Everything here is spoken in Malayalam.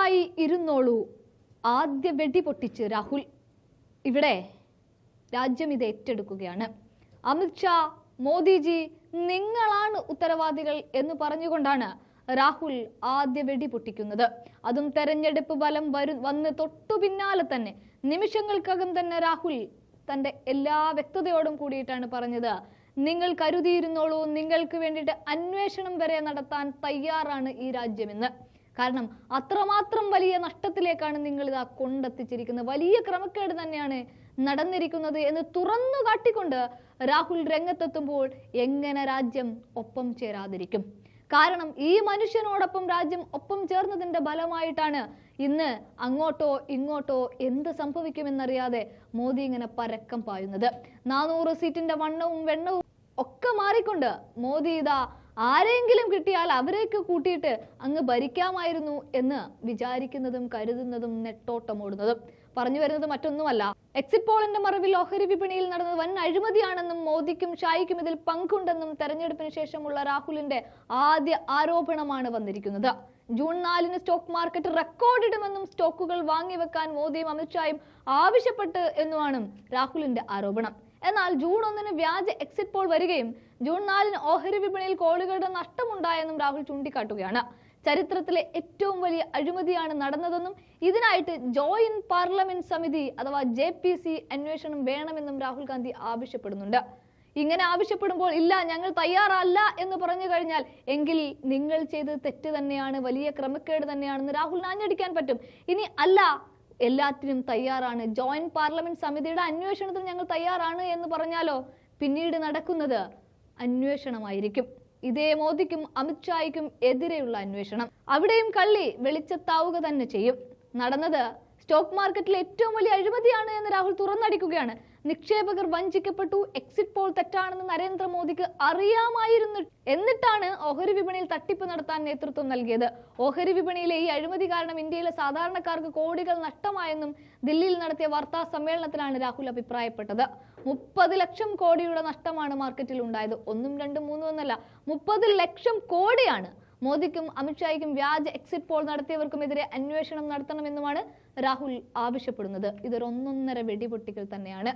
നിങ്ങളായി ഇരുന്നോളൂ. ആദ്യ വെടി പൊട്ടിച്ച് രാഹുൽ ഇവിടെ രാജ്യം ഇത് ഏറ്റെടുക്കുകയാണ്. അമിത്ഷാ മോദിജി നിങ്ങളാണ് ഉത്തരവാദികൾ എന്ന് പറഞ്ഞുകൊണ്ടാണ് രാഹുൽ ആദ്യ വെടി പൊട്ടിക്കുന്നത്. അതും തെരഞ്ഞെടുപ്പ് ഫലം വരു വന്ന് തൊട്ടു പിന്നാലെ തന്നെ. നിമിഷങ്ങൾക്കകം തന്നെ രാഹുൽ തന്റെ എല്ലാ വ്യക്തതയോടും കൂടിയിട്ടാണ് പറഞ്ഞത്. നിങ്ങൾ കരുതിയിരുന്നോളൂ നിങ്ങൾക്ക് വേണ്ടിയിട്ട് അന്വേഷണം വരെ നടത്താൻ തയ്യാറാണ് ഈ രാജ്യമെന്ന്. കാരണം അത്രമാത്രം വലിയ നഷ്ടത്തിലേക്കാണ് നിങ്ങൾ ഇതാ കൊണ്ടെത്തിച്ചിരിക്കുന്നത്. വലിയ ക്രമക്കേട് തന്നെയാണ് നടന്നിരിക്കുന്നത് എന്ന് തുറന്നു കാട്ടിക്കൊണ്ട് രാഹുൽ രംഗത്തെത്തുമ്പോൾ എങ്ങനെ രാജ്യം ഒപ്പം ചേരാതിരിക്കും? കാരണം ഈ മനുഷ്യനോടൊപ്പം രാജ്യം ഒപ്പം ചേർന്നതിന്റെ ഫലമായിട്ടാണ് ഇന്ന് അങ്ങോട്ടോ ഇങ്ങോട്ടോ എന്ത് സംഭവിക്കുമെന്നറിയാതെ മോദി ഇങ്ങനെ പരക്കം പായുന്നത്. നാനൂറ് സീറ്റിന്റെ വണ്ണവും വെണ്ണവും ഒക്കെ മാറിക്കൊണ്ട് മോദി ഇതാ ആരെങ്കിലും കിട്ടിയാൽ അവരെയൊക്കെ കൂട്ടിയിട്ട് അങ്ങ് ഭരിക്കാമായിരുന്നു എന്ന് വിചാരിക്കുന്നതും കരുതുന്നതും നെട്ടോട്ടമോടുന്നതും. പറഞ്ഞു വരുന്നത് മറ്റൊന്നുമല്ല. എക്സിറ്റ് പോളിന്റെ മറവിൽ ഓഹരി വിപണിയിൽ നടന്നത് വൻ അഴിമതിയാണെന്നും മോദിക്കും ഷായിക്കും ഇതിൽ പങ്കുണ്ടെന്നും തെരഞ്ഞെടുപ്പിന് ശേഷമുള്ള രാഹുലിന്റെ ആദ്യ ആരോപണമാണ് വന്നിരിക്കുന്നത്. ജൂൺ നാലിന് സ്റ്റോക്ക് മാർക്കറ്റ് റെക്കോർഡിടുമെന്നും സ്റ്റോക്കുകൾ വാങ്ങിവെക്കാൻ മോദിയും അമിത്ഷായും ആവശ്യപ്പെട്ട് എന്നുമാണ് രാഹുലിന്റെ ആരോപണം. എന്നാൽ ജൂൺ ഒന്നിന് വ്യാജ എക്സിറ്റ് പോൾ വരികയും ജൂൺ നാലിന് ഓഹരി വിപണിയിൽ കോളുകളുടെ നഷ്ടമുണ്ടായെന്നും രാഹുൽ ചൂണ്ടിക്കാട്ടുകയാണ്. ചരിത്രത്തിലെ ഏറ്റവും വലിയ അഴിമതിയാണ് നടന്നതെന്നും ഇതിനായിട്ട് ജോയിന്റ് പാർലമെന്റ് സമിതി അഥവാ ജെ പി സി അന്വേഷണം വേണമെന്നും രാഹുൽ ഗാന്ധി ആവശ്യപ്പെടുന്നുണ്ട്. ഇങ്ങനെ ആവശ്യപ്പെടുമ്പോൾ ഇല്ല ഞങ്ങൾ തയ്യാറല്ല എന്ന് പറഞ്ഞു കഴിഞ്ഞാൽ എങ്കിൽ നിങ്ങൾ ചെയ്തത് തെറ്റ് തന്നെയാണ് വലിയ ക്രമക്കേട് തന്നെയാണെന്ന് രാഹുൽ ആഞ്ഞടിക്കാൻ പറ്റും. ഇനി അല്ല എല്ലാത്തിനും തയ്യാറാണ്. ജോയിന്റ് പാർലമെന്റ് സമിതിയുടെ അന്വേഷണത്തിന് ഞങ്ങൾ തയ്യാറാണ് എന്ന് പറഞ്ഞാലോ? പിന്നീട് നടക്കുന്നത് അന്വേഷണമായിരിക്കും. ഇതേ മോദിക്കും അമിത്ഷായ്ക്കും എതിരെയുള്ള അന്വേഷണം. അവിടെയും കള്ളി വെളിച്ചത്താവുക തന്നെ ചെയ്യും. നടന്നത് സ്റ്റോക്ക് മാർക്കറ്റിലെ ഏറ്റവും വലിയ അഴിമതിയാണ് എന്ന് രാഹുൽ തുറന്നടിക്കുകയാണ്. നിക്ഷേപകർ വഞ്ചിക്കപ്പെട്ടു. എക്സിറ്റ് പോൾ തെറ്റാണെന്ന് നരേന്ദ്രമോദിക്ക് അറിയാമായിരുന്നു. എന്നിട്ടാണ് ഓഹരി വിപണിയിൽ തട്ടിപ്പ് നടത്താൻ നേതൃത്വം നൽകിയത്. ഓഹരി വിപണിയിലെ ഈ അഴിമതി കാരണം ഇന്ത്യയിലെ സാധാരണക്കാർക്ക് കോടികൾ നഷ്ടമായെന്നും ദില്ലിയിൽ നടത്തിയ വാർത്താ സമ്മേളനത്തിലാണ് രാഹുൽ അഭിപ്രായപ്പെട്ടത്. മുപ്പത് ലക്ഷം കോടിയുടെ നഷ്ടമാണ് മാർക്കറ്റിൽ ഉണ്ടായത്. ഒന്നും രണ്ടും മൂന്നും എന്നല്ല മുപ്പത് ലക്ഷം കോടിയാണ് മോദിക്കും അമിത്ഷായ്ക്കും വ്യാജ എക്സിറ്റ് പോൾ നടത്തിയവർക്കുമെതിരെ അന്വേഷണം നടത്തണമെന്നുമാണ് രാഹുൽ ആവശ്യപ്പെടുന്നത്. ഇതൊരു ഒന്നൊന്നര വെടിപൊട്ടിക്കൽ തന്നെയാണ്.